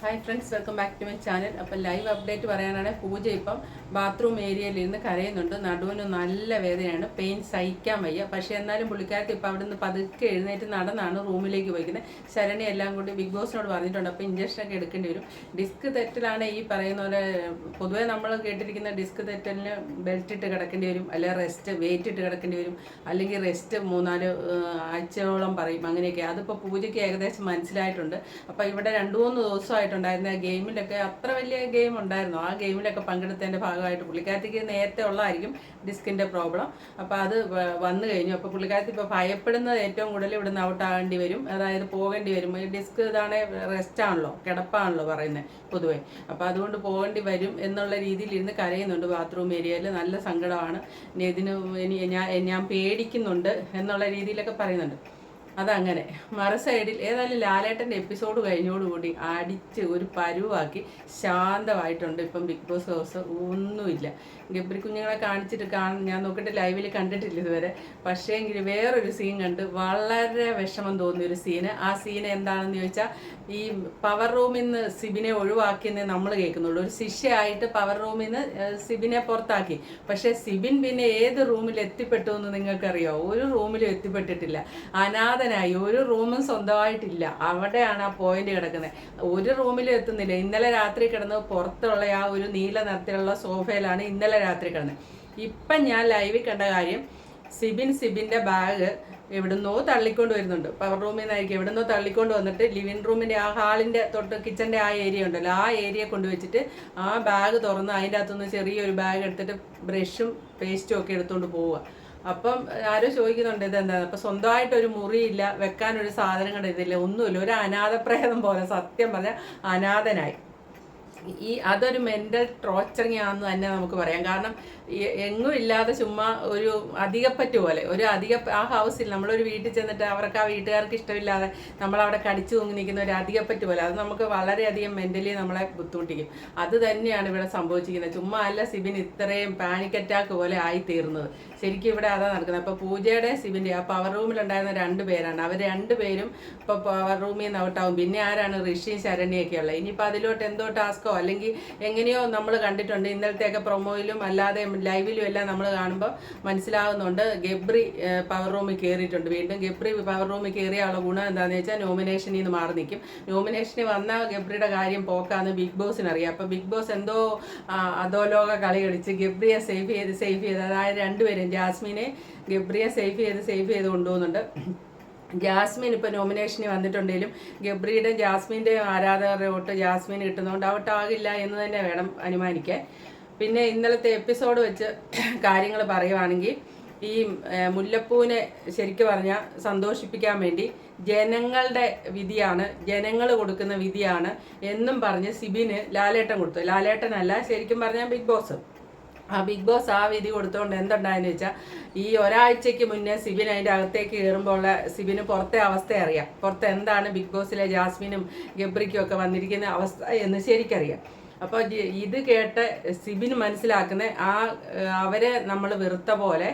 Hi friends welcome back to my channel അപ്പം live update പറയാനാണ് പൂജ ഇപ്പം ബാത്റൂം ഏരിയയിൽ ഇരുന്ന് കരയുന്നുണ്ട്. നടുവിന് നല്ല വേദനയാണ്. പെയിൻ സഹിക്കാൻ വയ്യ. പക്ഷേ എന്നാലും പുള്ളിക്കാരത്തി ഇപ്പം അവിടെ നിന്ന് പതുക്കെ എഴുന്നേറ്റ് നടന്നാണ് റൂമിലേക്ക് പോയിക്കുന്നത്. ശരണി എല്ലാം കൂടി ബിഗ് ബോസിനോട് പറഞ്ഞിട്ടുണ്ട്. അപ്പോൾ ഇഞ്ചക്ഷനൊക്കെ എടുക്കേണ്ടി വരും. ഡിസ്ക് തെറ്റലാണ് ഈ പറയുന്ന പോലെ പൊതുവേ നമ്മൾ കേട്ടിരിക്കുന്ന ഡിസ്ക് തെറ്റലിന് ബെൽറ്റ് ഇട്ട് കിടക്കേണ്ടി വരും. അല്ലെങ്കിൽ റെസ്റ്റ് വെയിറ്റ് ഇട്ട് കിടക്കേണ്ടി വരും. അല്ലെങ്കിൽ റെസ്റ്റ് മൂന്നാൽ ആഴ്ചയോളം പറയും. അങ്ങനെയൊക്കെ. അതിപ്പോൾ പൂജയ്ക്ക് ഏകദേശം മനസ്സിലായിട്ടുണ്ട്. അപ്പോൾ ഇവിടെ രണ്ട് മൂന്ന് ദിവസമായിട്ടുണ്ടായിരുന്ന ഗെയിമിലൊക്കെ അത്ര വലിയ ഗെയിം ഉണ്ടായിരുന്നു? ആ ഗെയിമിലൊക്കെ പങ്കെടുത്തതിന്റെ ഭാഗമായിട്ട് പുള്ളിക്കാരത്തിക്ക് നേരത്തെ ഉള്ളതായിരിക്കും ഡിസ്കിന്റെ പ്രോബ്ലം. അപ്പോൾ അത് വന്നു കഴിഞ്ഞു. അപ്പോൾ പുള്ളിക്കാരത്തി ഇപ്പോൾ ഭയപ്പെടുന്നത് ഏറ്റവും കൂടുതൽ ഇവിടുന്ന് ഔട്ട് ആകേണ്ടി വരും. അതായത് പോകേണ്ടി വരും. ഡിസ്ക് ഇതാണ് റെസ്റ്റ് ആണല്ലോ കിടപ്പാണല്ലോ പറയുന്നത് പൊതുവേ. അപ്പോൾ അതുകൊണ്ട് പോകേണ്ടി വരും എന്നുള്ള രീതിയിൽ ഇരുന്ന് കരയുന്നുണ്ട് ബാത്റൂം ഏരിയയിൽ നല്ല സങ്കടമാണ്. ഇതിന് ഇനി ഞാൻ ഞാൻ പേടിക്കുന്നുണ്ട് എന്നുള്ള രീതിയിലൊക്കെ പറയുന്നുണ്ട്. അതങ്ങനെ. മറ സൈഡിൽ ഏതായാലും ലാലേട്ടന്റെ എപ്പിസോഡ് കഴിഞ്ഞോടുകൂടി അടിച്ച് ഒരു പരുവാക്കി ശാന്തമായിട്ടുണ്ട്. ഇപ്പം ബിഗ് ബോസ് ഹൗസ് ഒന്നുമില്ല. ഗബ്രി കുഞ്ഞുങ്ങളെ കാണിച്ചിട്ട് കാണും ഞാൻ നോക്കിയിട്ട് ലൈവിൽ കണ്ടിട്ടില്ല ഇതുവരെ. പക്ഷേ എങ്കിൽ വേറൊരു സീൻ കണ്ട് വളരെ വിഷമം തോന്നിയ ഒരു സീന് ആ സീൻ എന്താണെന്ന് ചോദിച്ചാൽ ഈ പവർ റൂമിൽ നിന്ന് സിബിനെ ഒഴിവാക്കിയെന്നേ നമ്മൾ കേൾക്കുന്നുള്ളൂ. ഒരു ശിഷ്യായിട്ട് പവർ റൂമിൽ നിന്ന് സിബിനെ പുറത്താക്കി. പക്ഷേ സിബിൻ പിന്നെ ഏത് റൂമിൽ എത്തിപ്പെട്ടു എന്ന് നിങ്ങൾക്കറിയോ? ഒരു റൂമിലും എത്തിപ്പെട്ടിട്ടില്ല. അനാഥനായി ഒരു റൂമും സ്വന്തമായിട്ടില്ല. അവിടെയാണ് ആ പോയിന്റ് കിടക്കുന്നത്. ഒരു റൂമിലും എത്തുന്നില്ല. ഇന്നലെ രാത്രി കിടന്ന് പുറത്തുള്ള ആ ഒരു നീല നിറത്തിലുള്ള സോഫയിലാണ് ഇന്നലെ രാത്രി കിടന്നത്. ഇപ്പം ഞാൻ ലൈവിൽ കണ്ട കാര്യം സിബിൻ സിബിന്റെ ബാഗ് എവിടുന്നോ തള്ളിക്കൊണ്ട് വരുന്നുണ്ട്. പവർ റൂമിൽ നിന്നായിരിക്കും എവിടുന്നോ തള്ളിക്കൊണ്ട് വന്നിട്ട് ലിവിങ് റൂമിന്റെ ആ ഹാളിന്റെ തൊട്ട് കിച്ചന്റെ ആ ഏരിയ ഉണ്ടല്ലോ. ആ ഏരിയ കൊണ്ടുവച്ചിട്ട് ആ ബാഗ് തുറന്ന് അതിന്റെ അകത്തുനിന്ന് ചെറിയൊരു ബാഗ് എടുത്തിട്ട് ബ്രഷും പേസ്റ്റും ഒക്കെ എടുത്തുകൊണ്ട് പോവുക. അപ്പം ആരോ ചോദിക്കുന്നുണ്ട് ഇതെന്താണ്? അപ്പം സ്വന്തമായിട്ട് ഒരു മുറിയില്ല വെക്കാനൊരു സാധനം ഇതില്ല ഒന്നുമില്ല. ഒരു അനാഥപ്രേതം പോലെ സത്യം പറഞ്ഞാൽ അനാഥനായി. ഈ അതൊരു മെന്റൽ ടോർച്ചറിങ് ആണെന്ന് തന്നെ നമുക്ക് പറയാം. കാരണം എങ്ങും ഇല്ലാതെ ചുമ്മാ ഒരു അധികപ്പറ്റ് പോലെ ഒരു അധിക ആ ഹൗസിൽ നമ്മളൊരു വീട്ടിൽ ചെന്നിട്ട് അവർക്ക് ആ വീട്ടുകാർക്ക് ഇഷ്ടമില്ലാതെ നമ്മളവിടെ കടിച്ചു തൂങ്ങി നിൽക്കുന്ന ഒരു അധികപ്പറ്റ് പോലെ അത് നമുക്ക് വളരെയധികം മെന്റലി നമ്മളെ ബുദ്ധിമുട്ടിക്കും. അത് തന്നെയാണ് ഇവിടെ സംഭവിച്ചിരിക്കുന്നത്. ചുമ്മാ അല്ല സിബിൻ ഇത്രയും പാനിക് അറ്റാക്ക് പോലെ ആയി തീർന്നത്. ശരിക്കും ഇവിടെ അതാണ് നടക്കുന്നത്. അപ്പോൾ പൂജയുടെ സിബിന്റെ ആ പവർ റൂമിലുണ്ടായിരുന്ന രണ്ട് പേരാണ്. അവർ രണ്ട് പേരും ഇപ്പോൾ പവർ റൂമിൽ നിന്ന് ഔട്ടാവും പിന്നെ ആരാണ്? ഋഷിയും ശരണ്യൊക്കെ ഉള്ളത്. ഇനിയിപ്പോൾ അതിലോട്ട് എന്തോ ടാസ്കോ അല്ലെങ്കിൽ എങ്ങനെയോ നമ്മൾ കണ്ടിട്ടുണ്ട് ഇന്നലത്തെയൊക്കെ പ്രൊമോയിലും അല്ലാതെ ലൈവിലും എല്ലാം നമ്മൾ കാണുമ്പോൾ മനസ്സിലാകുന്നുണ്ട് ഗബ്രി പവർ റൂമിൽ കയറിയിട്ടുണ്ട് വീണ്ടും ഗബ്രി പവർ റൂമിൽ കയറിയുള്ള ഗുണം എന്താണെന്ന് വെച്ചാൽ നോമിനേഷനിൽ നിന്ന് മാറി നിൽക്കും നോമിനേഷനിൽ വന്ന ഗബ്രിയുടെ കാര്യം പോക്കാന്ന് ബിഗ് ബോസിന് അറിയാം. അപ്പോൾ ബിഗ് ബോസ് എന്തോ അധോലോക കളി കളിച്ച് ഗബ്രിയെ സേഫ് ചെയ്ത് സേഫ് ചെയ്ത് അതായത് രണ്ടുപേരും ജാസ്മിനെ ഗബ്രിയെ സേഫ് ചെയ്ത് സേഫ് ചെയ്ത് കൊണ്ടുപോകുന്നുണ്ട്. ജാസ്മിൻ ഇപ്പോൾ നോമിനേഷന് വന്നിട്ടുണ്ടെങ്കിലും ഗബ്രിയുടെ ജാസ്മിന്റെ ആരാധകരുടെ വോട്ട് ജാസ്മിൻ കിട്ടുന്നതുകൊണ്ട് ഔട്ടാകില്ല എന്ന് തന്നെ വേണം അനുമാനിക്കാൻ. പിന്നെ ഇന്നലത്തെ എപ്പിസോഡ് വെച്ച് കാര്യങ്ങൾ പറയുവാണെങ്കിൽ ഈ മുല്ലപ്പൂവിനെ ശരിക്കും പറഞ്ഞാൽ സന്തോഷിപ്പിക്കാൻ വേണ്ടി ജനങ്ങളുടെ വിധിയാണ് ജനങ്ങൾ കൊടുക്കുന്ന വിധിയാണ് എന്നും പറഞ്ഞ് സിബിന് ലാലേട്ടൻ കൊടുത്തു. ലാലേട്ടനല്ല ശരിക്കും പറഞ്ഞാൽ ബിഗ് ബോസ്. ആ ബിഗ് ബോസ് ആ വിധി കൊടുത്തുകൊണ്ട് എന്തുണ്ടായെന്ന് വെച്ചാൽ ഈ ഒരാഴ്ചയ്ക്ക് മുന്നേ സിബിൻ അതിന്റെ അകത്തേക്ക് കയറുമ്പോൾ സിബിന് പുറത്തെ അവസ്ഥ അറിയാം. പുറത്ത് എന്താണ് ബിഗ് ബോസിലെ ജാസ്മിനും ഗബ്രിക്കും ഒക്കെ വന്നിരിക്കുന്ന അവസ്ഥ എന്ന് ശരിക്കറിയാം. അപ്പോൾ ഇത് കേട്ട് സിബിന് മനസ്സിലാക്കുന്ന ആ അവരെ നമ്മൾ വെറുത്ത പോലെ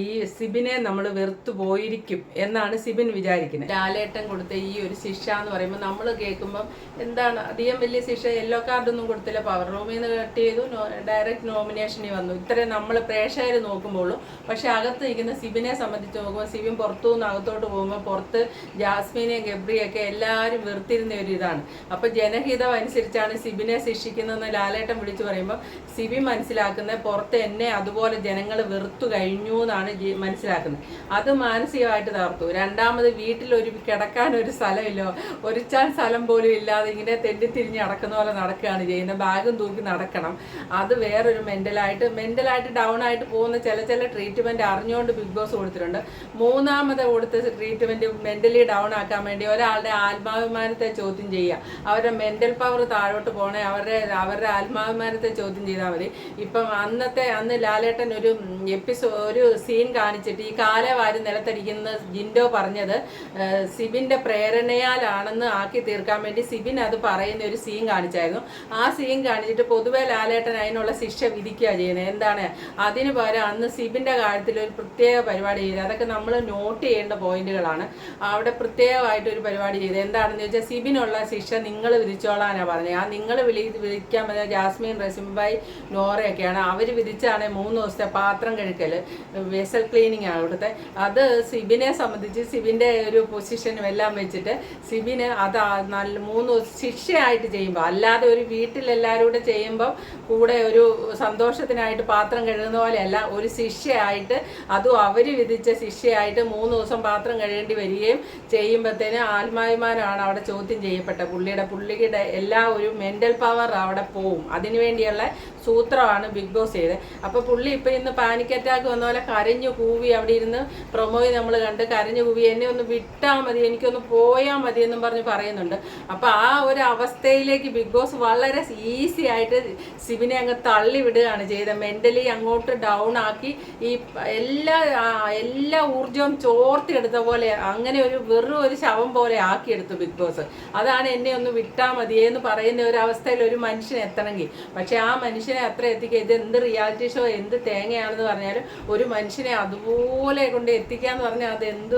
ഈ സിബിനെ നമ്മൾ വെറുത്തു പോയിരിക്കും എന്നാണ് സിബിൻ വിചാരിക്കുന്നത്. ലാലേട്ടൻ കൊടുത്ത ഈ ഒരു ശിക്ഷ എന്ന് പറയുമ്പോൾ നമ്മൾ കേൾക്കുമ്പം എന്താണ് അധികം വലിയ ശിക്ഷ യെല്ലോ കാർഡൊന്നും കൊടുത്തില്ല. പവർ റൂമിൽ നിന്ന് കട്ട് ചെയ്തു. ഡയറക്റ്റ് നോമിനേഷനിൽ വന്നു. ഇത്രയും നമ്മൾ പ്രേക്ഷകർ നോക്കുമ്പോഴും പക്ഷെ അകത്ത് നിൽക്കുന്ന സിബിനെ സംബന്ധിച്ച് നോക്കുമ്പോൾ സിബിൻ പുറത്തു നിന്ന് അകത്തോട്ട് പോകുമ്പോൾ പുറത്ത് ജാസ്മിനെയും ഗബ്രിയൊക്കെ എല്ലാവരും വെറുത്തിരുന്ന ഒരു ഇതാണ്. അപ്പോൾ ജനഹിതം അനുസരിച്ചാണ് സിബിനെ ശിക്ഷിക്കുന്നതെന്ന് ലാലേട്ടൻ വിളിച്ചു പറയുമ്പോൾ സിബി മനസ്സിലാക്കുന്ന പുറത്ത് എന്നെ അതുപോലെ ജനങ്ങൾ വെറുത്തു കഴിഞ്ഞു എന്നാണ് ജി- മനസ്സിലാക്കുന്നത്. അത് മാനസികമായിട്ട് തകർത്തു. രണ്ടാമത് വീട്ടിൽ ഒരു കിടക്കാൻ ഒരു സ്ഥലമില്ല. ഒരു ചാൻ സ്ഥലം പോലും ഇല്ലാതെ ഇങ്ങനെ തെണ്ടിത്തിരിഞ്ഞ് നടക്കുന്ന പോലെ നടക്കുകയാണ് ചെയ്യുന്നത്. ബാഗും തൂക്കി നടക്കണം. അത് വേറൊരു മെന്റലായിട്ട് മെന്റലായിട്ട് ഡൗൺ ആയിട്ട് പോകുന്ന ചില ചില ട്രീറ്റ്മെന്റ് അറിഞ്ഞുകൊണ്ട് ബിഗ് ബോസ് കൊടുത്തിട്ടുണ്ട്. മൂന്നാമത് കൊടുത്ത ട്രീറ്റ്മെന്റ് മെന്റലി ഡൗൺ ആക്കാൻ വേണ്ടി ഒരാളുടെ ആത്മാഭിമാനത്തെ ചോദ്യം ചെയ്യുക. അവരുടെ മെന്റൽ പവർ താഴോട്ട് പോകണേ അവരുടെ അവരുടെ ആത്മാഭിമാനത്തെ ചോദ്യം ചെയ്താൽ മതി. ഇപ്പം അന്നത്തെ അന്ന് ലാലേട്ടൻ ഒരു എപ്പിസോ ഒരു സീൻ കാണിച്ചിട്ട് ഈ കാലവാരി നിലത്തടിക്കുന്ന ജിൻഡോ പറഞ്ഞത് സിബിന്റെ പ്രേരണയാലാണെന്ന് ആക്കി തീർക്കാൻ വേണ്ടി സിബിൻ അത് പറയുന്ന ഒരു സീൻ കാണിച്ചായിരുന്നു. ആ സീൻ കാണിച്ചിട്ട് പൊതുവെ ലാലേട്ടൻ അതിനുള്ള ശിക്ഷ വിധിക്കുക ചെയ്യുന്നത്. എന്താണ്? അതിന് പകരം അന്ന് സിബിന്റെ കാര്യത്തിൽ ഒരു പ്രത്യേക പരിപാടി ചെയ്ത് അതൊക്കെ നമ്മൾ നോട്ട് ചെയ്യേണ്ട പോയിന്റുകളാണ്. അവിടെ പ്രത്യേകമായിട്ട് ഒരു പരിപാടി ചെയ്ത്. എന്താണെന്ന് ചോദിച്ചാൽ സിബിനുള്ള ശിക്ഷ നിങ്ങൾ വിധിച്ചോളാനാണ് പറഞ്ഞത്. ആ നിങ്ങൾ വിളി വിളിക്കാൻ പറ്റുന്ന ജാസ്മിൻ റസിംബായി നോറയൊക്കെയാണ്. അവർ വിധിച്ചാണ് മൂന്ന് ദിവസത്തെ പാത്രം കഴുകൽ വെസൽ ക്ലീനിങ് ആണ് അവിടുത്തെ. അത് സിബിനെ സംബന്ധിച്ച് സിബിന്റെ ഒരു പൊസിഷനും എല്ലാം വെച്ചിട്ട് സിബിന് അത് നല്ല മൂന്ന് ശിക്ഷയായിട്ട് ചെയ്യുമ്പോൾ അല്ലാതെ ഒരു വീട്ടിലെല്ലാവരും കൂടെ ചെയ്യുമ്പോൾ കൂടെ ഒരു സന്തോഷത്തിനായിട്ട് പാത്രം കഴുകുന്ന പോലെയല്ല ഒരു ശിക്ഷയായിട്ട് അതും അവർ വിധിച്ച ശിക്ഷയായിട്ട് മൂന്ന് ദിവസം പാത്രം കഴുകേണ്ടി വരികയും ചെയ്യുമ്പോഴത്തേന് ആത്മാഭിമാനമാണ് അവിടെ ചോദ്യം ചെയ്യപ്പെട്ട പുള്ളിയുടെ പുള്ളിയുടെ എല്ലാ ഒരു മെന്റൽ പവർ അവിടെ പോവും. അതിനുവേണ്ടിയുള്ള സൂത്രമാണ് ബിഗ് ബോസ് ചെയ്തത്. അപ്പോൾ പുള്ളി ഇപ്പം ഇന്ന് പാനിക് അറ്റാക്ക് വന്ന പോലെ കരഞ്ഞു കൂവി അവിടെ ഇരുന്ന് പ്രൊമോയിൽ നമ്മൾ കണ്ട് കരഞ്ഞു കൂവി എന്നെ ഒന്ന് വിട്ടാൽ മതി എനിക്കൊന്ന് പോയാൽ മതി എന്നും പറഞ്ഞ് പറയുന്നുണ്ട്. അപ്പോൾ ആ ഒരു അവസ്ഥയിലേക്ക് ബിഗ് ബോസ് വളരെ ഈസി ആയിട്ട് സിബിനെ അങ്ങ് തള്ളി വിടുകയാണ് ചെയ്തത്. മെന്റലി അങ്ങോട്ട് ഡൗൺ ആക്കി ഈ എല്ലാ എല്ലാ ഊർജവും ചോർത്തിയെടുത്ത പോലെ അങ്ങനെ ഒരു വെറും ഒരു ശവം പോലെ ആക്കിയെടുത്തു ബിഗ് ബോസ് അതാണ് എന്നെ ഒന്ന് വിട്ടാൽ മതി എന്ന് പറയുന്ന ഒരു അവസ്ഥയിൽ ഒരു മനുഷ്യൻ എത്തണമെങ്കിൽ. പക്ഷെ ആ മനുഷ്യനെ അത്ര എത്തിക്കുക ഇത് എന്ത് റിയാലിറ്റി ഷോ എന്ത് തേങ്ങയാണെന്ന് പറഞ്ഞാലും ഒരു മനുഷ്യനെ അതുപോലെ കൊണ്ട് എത്തിക്കാന്ന് പറഞ്ഞാൽ അത് എന്ത്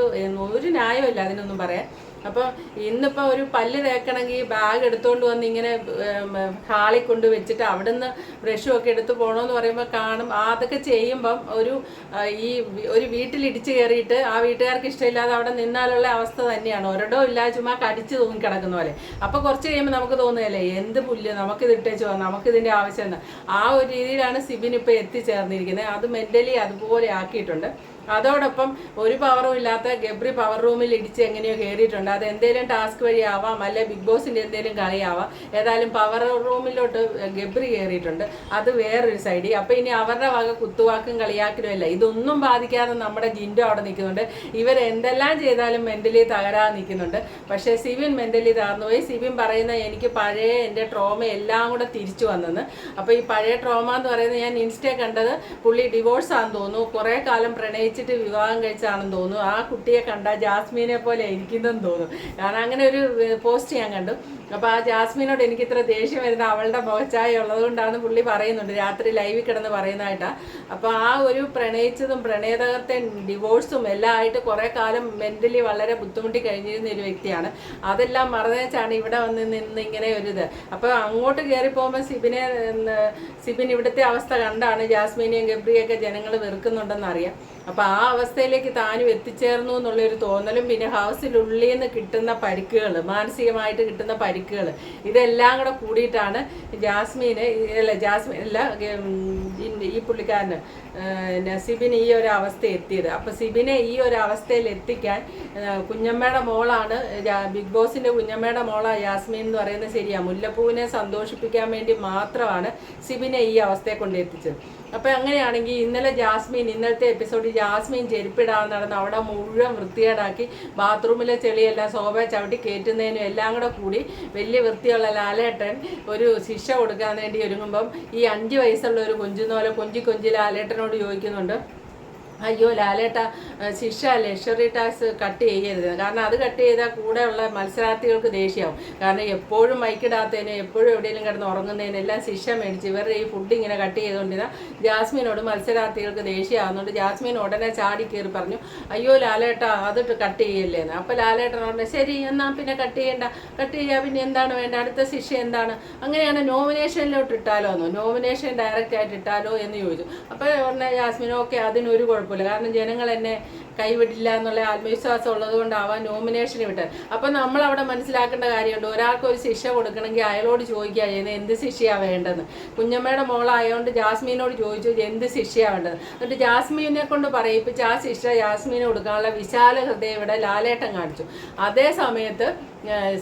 ഒരു ന്യായമില്ല അതിനൊന്നും പറയാൻ. അപ്പം ഇന്നിപ്പോൾ ഒരു പല്ല് തേക്കണമെങ്കിൽ ബാഗ് എടുത്തുകൊണ്ട് വന്ന് ഇങ്ങനെ ഹാളിൽ കൊണ്ട് വെച്ചിട്ട് അവിടുന്ന് ബ്രഷും ഒക്കെ എടുത്ത് പോകണമെന്ന് പറയുമ്പോൾ കാണും. അതൊക്കെ ചെയ്യുമ്പം ഒരു ഈ ഒരു വീട്ടിൽ ഇടിച്ചു കയറിയിട്ട് ആ വീട്ടുകാർക്ക് ഇഷ്ടമില്ലാതെ അവിടെ നിന്നാലുള്ള അവസ്ഥ തന്നെയാണ്. ഒരിടോ ഇല്ലാതെ ചുമ്മാ കടിച്ച് തൂങ്ങി കിടക്കുന്ന പോലെ. അപ്പോൾ കുറച്ച് കഴിയുമ്പോൾ നമുക്ക് തോന്നുകയല്ലേ എന്ത് പുല്ല് നമുക്കിത് ഇട്ടേച്ച് പോകാം നമുക്കിതിന്റെ ആവശ്യം ആ ഒരു രീതിയിലാണ് സിബിൻ ഇപ്പോൾ എത്തിച്ചേർന്നിരിക്കുന്നത്. അത് മെന്റലി അതുപോലെ ആക്കിയിട്ടുണ്ട്. അതോടൊപ്പം ഒരു പവറും ഇല്ലാത്ത ഗബ്രി പവർ റൂമിൽ ഇടിച്ച് എങ്ങനെയോ കയറിയിട്ടുണ്ട് അത് എന്തെങ്കിലും ടാസ്ക് വഴി ആവാം അല്ലെ ബിഗ് ബോസിന്റെ എന്തെങ്കിലും കളിയാവാം ഏതായാലും പവർ റൂമിലോട്ട് ഗബ്രി കയറിയിട്ടുണ്ട് അത് വേറൊരു സൈഡിൽ അപ്പൊ ഇനി അവരുടെ വക കുത്തുവാക്കും കളിയാക്കലും അല്ല. ഇതൊന്നും ബാധിക്കാതെ നമ്മുടെ ജിൻഡോ അവിടെ നിൽക്കുന്നുണ്ട്. ഇവർ എന്തെല്ലാം ചെയ്താലും മെന്റലി തകരാതെ നിൽക്കുന്നുണ്ട്. പക്ഷേ സിവിൻ തകർന്നു പോയി. സിവിൻ പറയുന്ന എനിക്ക് പഴയ എന്റെ ട്രോമ എല്ലാം കൂടെ തിരിച്ചു വന്നെന്ന്. അപ്പോൾ ഈ പഴയ ട്രോമ എന്ന് പറയുന്നത് ഞാൻ ഇൻസ്റ്റേ കണ്ടത് പുള്ളി ഡിവോഴ്സ് ആണെന്ന് തോന്നുന്നു. കുറേ കാലം പ്രണയിച്ചിട്ട് വിവാഹം കഴിച്ചാണെന്ന് തോന്നുന്നു. ആ കുട്ടിയെ കണ്ട ജാസ്മീനെ പോലെ ഇരിക്കുന്നെന്ന് തോന്നുന്നു. കാരണം അങ്ങനെ ഒരു പോസ്റ്റ് ഞാൻ കണ്ടു. അപ്പോൾ ആ ജാസ്മീനോട് എനിക്ക് ഇത്ര ദേഷ്യം വരുന്ന അവളുടെ മുഖച്ചായ ഉള്ളതുകൊണ്ടാണ് പുള്ളി പറയുന്നുണ്ട്. രാത്രി ലൈവിൽ കിടന്ന് പറയുന്നതായിട്ടാ. അപ്പോൾ ആ ഒരു പ്രണയിച്ചതും പ്രണയതകത്തെ ഡിവോഴ്സും എല്ലാം ആയിട്ട് കുറേ കാലം മെന്റലി വളരെ ബുദ്ധിമുട്ടി കഴിഞ്ഞിരുന്ന ഒരു വ്യക്തിയാണ്. അതെല്ലാം മറന്നേച്ചാണ് ഇവിടെ വന്ന് നിന്ന് ഇങ്ങനെ ഒരു ഇത്. അപ്പോൾ അങ്ങോട്ട് കയറി പോകുമ്പോൾ സിബിനെ സിബിൻ ഇവിടുത്തെ അവസ്ഥ കണ്ടാണ് ജാസ്മിനെയും ഗബ്രിയൊക്കെ ജനങ്ങൾ വെറുക്കുന്നുണ്ടെന്ന് അറിയാം അപ്പോൾ ആ അവസ്ഥയിലേക്ക് താനും എത്തിച്ചേർന്നു എന്നുള്ളൊരു തോന്നലും പിന്നെ ഹൗസിലുള്ളിൽ നിന്ന് കിട്ടുന്ന പരിക്കുകൾ മാനസികമായിട്ട് കിട്ടുന്ന പരിക്കുകൾ ഇതെല്ലാം കൂടെ കൂടിയിട്ടാണ് ജാസ്മീന് അല്ല ജാസ്മിൻ അല്ല ഈ- പുള്ളിക്കാരന് സിബിന് ഈ ഒരു അവസ്ഥ എത്തിയത്. അപ്പോൾ സിബിനെ ഈ ഒരു അവസ്ഥയിൽ എത്തിക്കാൻ കുഞ്ഞമ്മയുടെ മോളാണ് ബിഗ് ബോസിന്റെ കുഞ്ഞമ്മയുടെ മോളാണ് യാസ്മീൻ എന്ന് പറയുന്നത് ശരിയാണ് മുല്ലപ്പൂവിനെ സന്തോഷിപ്പിക്കാൻ വേണ്ടി മാത്രമാണ് സിബിനെ ഈ അവസ്ഥയെ കൊണ്ട് എത്തിച്ചത്. അപ്പൊ അങ്ങനെയാണെങ്കിൽ ഇന്നലെ ജാസ്മിൻ ഇന്നലത്തെ എപ്പിസോഡിൽ ജാസ്മിൻ ചെരുപ്പിടാൻ നടന്ന് അവിടെ മുഴുവൻ വൃത്തികേടാക്കി ബാത്റൂമിലെ ചെളിയെല്ലാം ശോഭ ചവിട്ടി കയറ്റുന്നതിനും എല്ലാം കൂടെ കൂടി വലിയ വൃത്തിയുള്ള ലാലേട്ടൻ ഒരു ശിക്ഷ കൊടുക്കാൻ വേണ്ടി ഒരുങ്ങുമ്പം ഈ അഞ്ച് വയസ്സുള്ള ഒരു കൊഞ്ചുന്നോലെ കൊഞ്ചി കൊഞ്ചി ലാലേട്ടനോട് ചോദിക്കുന്നുണ്ട്. അയ്യോ ലാലേട്ട ശിക്ഷ ലക്ഷറി ടാക്സ് കട്ട് ചെയ്യരുത്. കാരണം അത് കട്ട് ചെയ്താൽ കൂടെയുള്ള മത്സരാർത്ഥികൾക്ക് ദേഷ്യമാവും കാരണം എപ്പോഴും മൈക്കിടാത്തതിന് എപ്പോഴും എവിടെയെങ്കിലും കിടന്ന് ഉറങ്ങുന്നതിന് എല്ലാം ശിക്ഷ മേടിച്ച് ഇവരുടെ ഈ ഫുഡ് ഇങ്ങനെ കട്ട് ചെയ്തുകൊണ്ടിരുന്ന ജാസ്മിനോട് മത്സരാർത്ഥികൾക്ക് ദേഷ്യമാകുന്നുണ്ട് ജാസ്മിൻ ഉടനെ ചാടി കയറി പറഞ്ഞു അയ്യോ ലാലേട്ട അതിട്ട് കട്ട് ചെയ്യല്ലേന്ന്. അപ്പോൾ ലാലേട്ടൻ പറഞ്ഞു ശരി എന്നാൽ പിന്നെ കട്ട് ചെയ്യണ്ട. കട്ട് ചെയ്യാൻ പിന്നെ എന്താണ് വേണ്ട? അടുത്ത ശിക്ഷ എന്താണ്? അങ്ങനെയാണ് നോമിനേഷനിലോട്ട് ഇട്ടാലോ എന്നോ. നോമിനേഷൻ ഡയറക്റ്റ് ആയിട്ട് ഇട്ടാലോ എന്ന് ചോദിച്ചു. അപ്പോൾ പറഞ്ഞ ജാസ്മിൻ ഓക്കെ അതിനൊരു കുഴപ്പമില്ല. കാരണം ജനങ്ങൾ എന്നെ കൈവിടില്ല എന്നുള്ള ആത്മവിശ്വാസം ഉള്ളത് കൊണ്ടാവാം നോമിനേഷന് വിട്ടത്. അപ്പം നമ്മൾ അവിടെ മനസ്സിലാക്കേണ്ട കാര്യമുണ്ട്. ഒരാൾക്ക് ഒരു ശിക്ഷ കൊടുക്കണമെങ്കിൽ അയാളോട് ചോദിക്കുക ചെയ്യുന്നത് എന്ത് ശിക്ഷയാണ് വേണ്ടതെന്ന് കുഞ്ഞമ്മയുടെ മോളായതുകൊണ്ട് ജാസ്മീനോട് ചോദിച്ചു എന്ത് ശിക്ഷയാണ് വേണ്ടത്? എന്നിട്ട് ജാസ്മീനെ കൊണ്ട് പറയിപ്പിച്ച് ആ ശിക്ഷ ജാസ്മീന് കൊടുക്കാനുള്ള വിശാല ഹൃദയം ഇവിടെ ലാലേട്ടം കാണിച്ചു. അതേ സമയത്ത്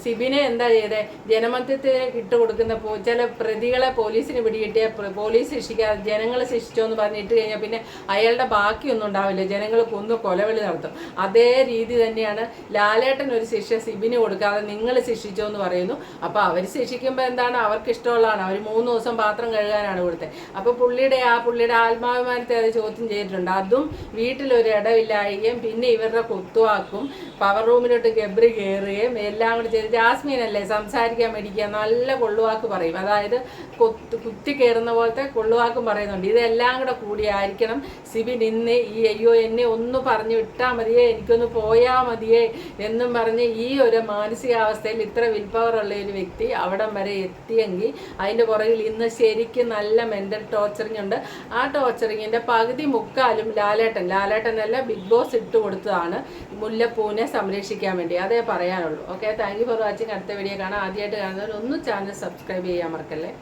സിബിനെ എന്താ ചെയ്തത് ജനമധ്യത്തിന് ഇട്ട് കൊടുക്കുന്ന ചില പ്രതികളെ പോലീസിന് പിടികിട്ടിയ പോലീസ് ശിക്ഷിക്കാതെ ജനങ്ങൾ ശിക്ഷിച്ചോ എന്ന് പറഞ്ഞിട്ട് കഴിഞ്ഞാൽ പിന്നെ അയാളുടെ ബാക്കിയൊന്നും ഉണ്ടാവില്ല. ജനങ്ങൾ കൊന്നു കൊല കൊലവിളി നടത്തും. അതേ രീതി തന്നെയാണ് ലാലേട്ടൻ ഒരു ശിക്ഷ സിബിന് കൊടുക്കാതെ നിങ്ങൾ ശിക്ഷിച്ചോ എന്ന് പറയുന്നു. അപ്പോൾ അവർ ശിക്ഷിക്കുമ്പോൾ എന്താണ്? അവർക്ക് ഇഷ്ടമുള്ളതാണ്. അവർ മൂന്ന് ദിവസം പാത്രം കഴുകാനാണ് കൊടുത്തത് അപ്പോൾ പുള്ളിയുടെ ആ പുള്ളിയുടെ ആത്മാഭിമാനത്തെ അത് ചോദ്യം ചെയ്തിട്ടുണ്ട്. അതും വീട്ടിലൊരു ഇടവില്ലായികയും പിന്നെ ഇവരുടെ കുത്തുവാക്കും പവർ റൂമിലോട്ട് ഗബ്രി കയറുകയും എല്ലാം കൂടി ചെയ്ത് ജാസ്മീനല്ലേ സംസാരിക്കാൻ മേടിക്കുക നല്ല കൊള്ളുവാക്ക് പറയും. അതായത് കൊത്തു കുത്തി കയറുന്ന പോലത്തെ കൊള്ളുവാക്കും പറയുന്നുണ്ട്. ഇതെല്ലാം കൂടെ കൂടിയായിരിക്കണം സിബിൻ ഇന്ന് ഈ അയ്യോ എന്നെ ഒന്ന് പറഞ്ഞു വിട്ടാൽ മതിയേ എനിക്കൊന്ന് പോയാൽ മതിയേ എന്നും പറഞ്ഞ് ഈ ഒരു മാനസികാവസ്ഥയിൽ ഇത്ര വിൽ പവർ ഉള്ള ഒരു വ്യക്തി അവിടം വരെ എത്തിയെങ്കിൽ അതിന്റെ പുറകിൽ ഇന്ന് ശരിക്കും നല്ല മെന്റൽ ടോർച്ചറിങ് ഉണ്ട്. ആ ടോർച്ചറിങ്ങിന്റെ പകുതി മുക്കാലും ലാലേട്ടൻ ലാലേട്ടനല്ല ബിഗ് ബോസ് ഇട്ട് കൊടുത്തതാണ് മുല്ലപ്പൂവിനെ സംരക്ഷിക്കാൻ വേണ്ടി. അതേ പറയാനുള്ളൂ. Okay thank you for watching അടുത്ത വീഡിയോ കാണാം. ആദ്യമായിട്ട് കാണുന്നവർ ഒന്ന് ചാനൽ സബ്സ്ക്രൈബ് ചെയ്യാൻ മറക്കല്ലേ?